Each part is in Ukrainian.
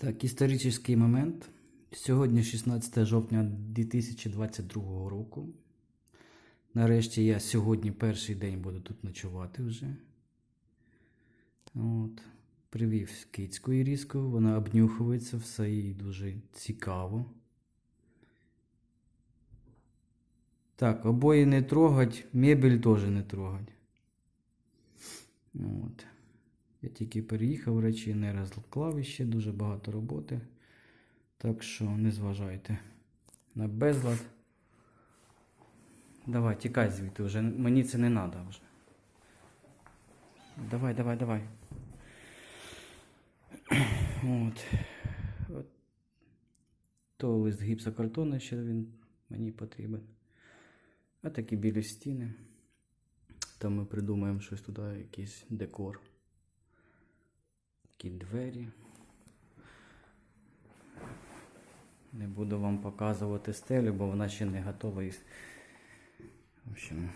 Так, історичний момент. Сьогодні 16 жовтня 2022 року. Нарешті я сьогодні перший день буду тут ночувати вже. От. Привів кицьку іріску, вона обнюхується, все їй дуже цікаво. Так, обої не трогать, мебель теж не трогать. От. Я тільки переїхав, речі не розклав іще, дуже багато роботи. Так що не зважайте на безлад. Давай, тікай звідти вже. Мені це не треба вже. Давай, давай, давай. От. От. То лист гіпсокартону ще він мені потрібен. А такі білі стіни. Там ми придумаємо щось туди, якийсь декор. Такі двері. Не буду вам показувати стелю, бо вона ще не готова. І... В общем,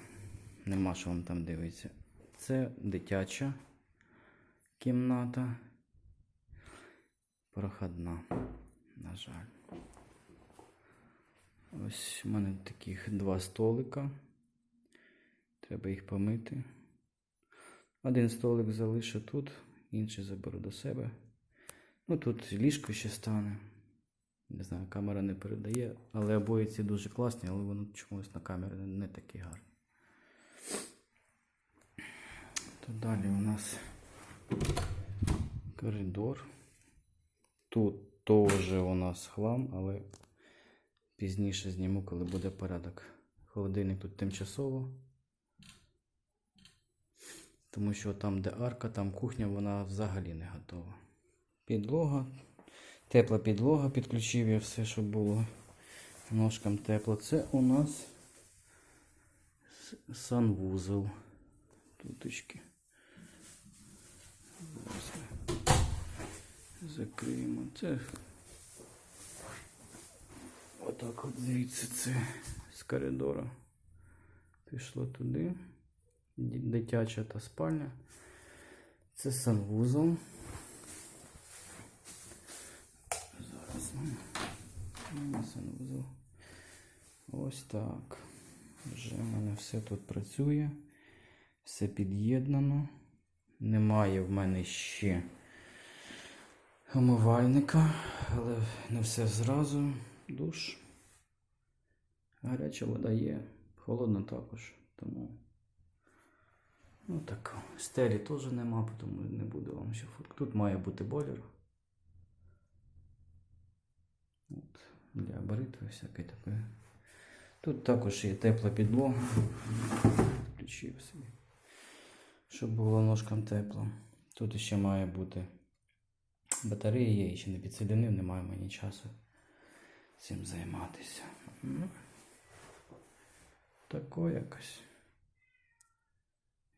нема що вам там дивитися. Це дитяча кімната. Проходна, на жаль. Ось у мене таких два столика. Треба їх помити. Один столик залишу тут, інший заберу до себе. Ну тут ліжко ще стане. Не знаю, камера не передає, але обої ці дуже класні, але воно чомусь на камері не такі гарні. То далі у нас коридор. Тут теж у нас хлам, але пізніше зніму, коли буде порядок. Холодильник тут тимчасово. Тому що там, де арка, там кухня, вона взагалі не готова. Підлога. Тепла підлога, підключив я все, щоб було ножкам тепло. Це у нас санвузол. Туточки. Закриємо. Це отак от звідси це з коридору. Пішло туди. Дитяча та спальня. Це санвузол. Зараз ми санвузол. Ось так. Вже в мене все тут працює. Все під'єднано. Немає в мене ще омивальника, але не все зразу. Душ. Гаряча вода є, холодна також. Тому ну так. Стелі теж нема, тому не буду вам ще фото. Тут має бути бойлер. От, для бритви всяке таке. Тут також є тепла підлога. Включив собі. Щоб було ножкам тепло. Тут ще має бути батарея, я ще не підсоединив, немає мені часу цим займатися. Тако якось.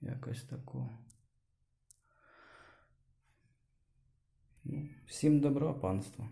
Якось тако. Ну, всім добра, панство.